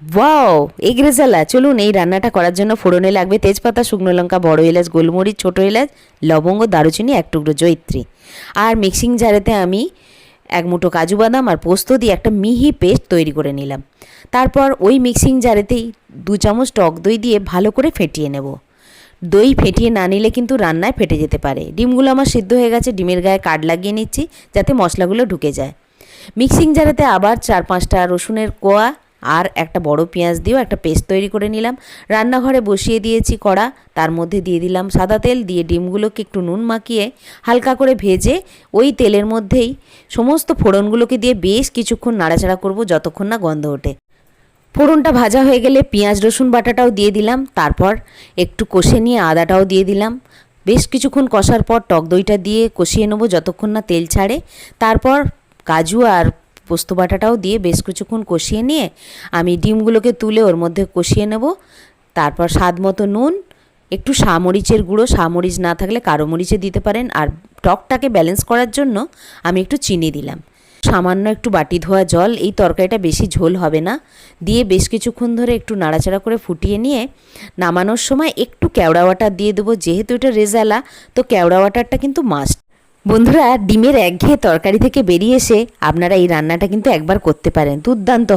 Wow egg rezala চলুন এই রান্নাটা করার জন্য ফোড়নে লাগবে তেজপাতা, শুকনো লঙ্কা, বড় এলাচ, গোলমরিচ, ছোটো এলাচ, লবঙ্গ, দারুচিনি, এক টুকরো জৈত্রী আর মিক্সিং জারেতে আমি এক মুঠো কাজু বাদাম আর পোস্ত দিয়ে একটা মিহি পেস্ট তৈরি করে নিলাম। তারপর ওই মিক্সিং জারেতেই দু চামচ টক দই দিয়ে ভালো করে ফেটিয়ে নেব। দই ফেটিয়ে না নিলে কিন্তু রান্নায় ফেটে যেতে পারে। ডিমগুলো আমার সিদ্ধ হয়ে গেছে, ডিমের গায়ে কাঠ লাগিয়ে নিচ্ছি যাতে মশলাগুলো ঢুকে যায়। মিক্সিং জারেতে আবার চার পাঁচটা রসুনের কোয়া আর একটা বড় পেঁয়াজ দিয়েও একটা পেস্ট তৈরি করে নিলাম। রান্নাঘরে বসিয়ে দিয়েছি কড়া, তার মধ্যে দিয়ে দিলাম সাদা তেল, দিয়ে ডিমগুলোকে একটু নুন মাখিয়ে হালকা করে ভেজে ওই তেলের মধ্যেই সমস্ত ফোড়নগুলোকে দিয়ে বেশ কিছুক্ষণ নাড়াচাড়া করব যতক্ষণ না গন্ধ ওঠে। ফোড়নটা ভাজা হয়ে গেলে পেঁয়াজ, রসুন বাটাটাও দিয়ে দিলাম। তারপর একটু কষে নিয়ে আদাটাও দিয়ে দিলাম। বেশ কিছুক্ষণ কষার পর টক দইটা দিয়ে কষিয়ে নেব যতক্ষণ না তেল ছাড়ে। তারপর কাজু আর পোস্ত বাটাটাও দিয়ে বেশ কিছুক্ষণ কষিয়ে নিয়ে আমি ডিমগুলোকে তুলে ওর মধ্যে কষিয়ে নেব। তারপর স্বাদ মতো নুন, একটু সামরিচের গুঁড়ো সামরিচ না থাকলে কারও মরিচে দিতে পারেন। আর টকটাকে ব্যালেন্স করার জন্য আমি একটু চিনি দিলাম। সামান্য একটু বাটি ধোয়া জল, এই তরকারিটা বেশি ঝোল হবে না। দিয়ে বেশ কিছুক্ষণ ধরে একটু নাড়াচাড়া করে ফুটিয়ে নিয়ে নামানোর সময় একটু কেওড়া ওয়াটার দিয়ে দেবো। যেহেতু এটা রেজালা, তো কেওড়া ওয়াটারটা কিন্তু মাস্ট বন্ধুরা, ডিমের একঘেয়ে তরকারি থেকে বেরিয়ে এসে আপনারা এই রান্নাটা কিন্তু একবার করতে পারেন। দুর্দান্ত।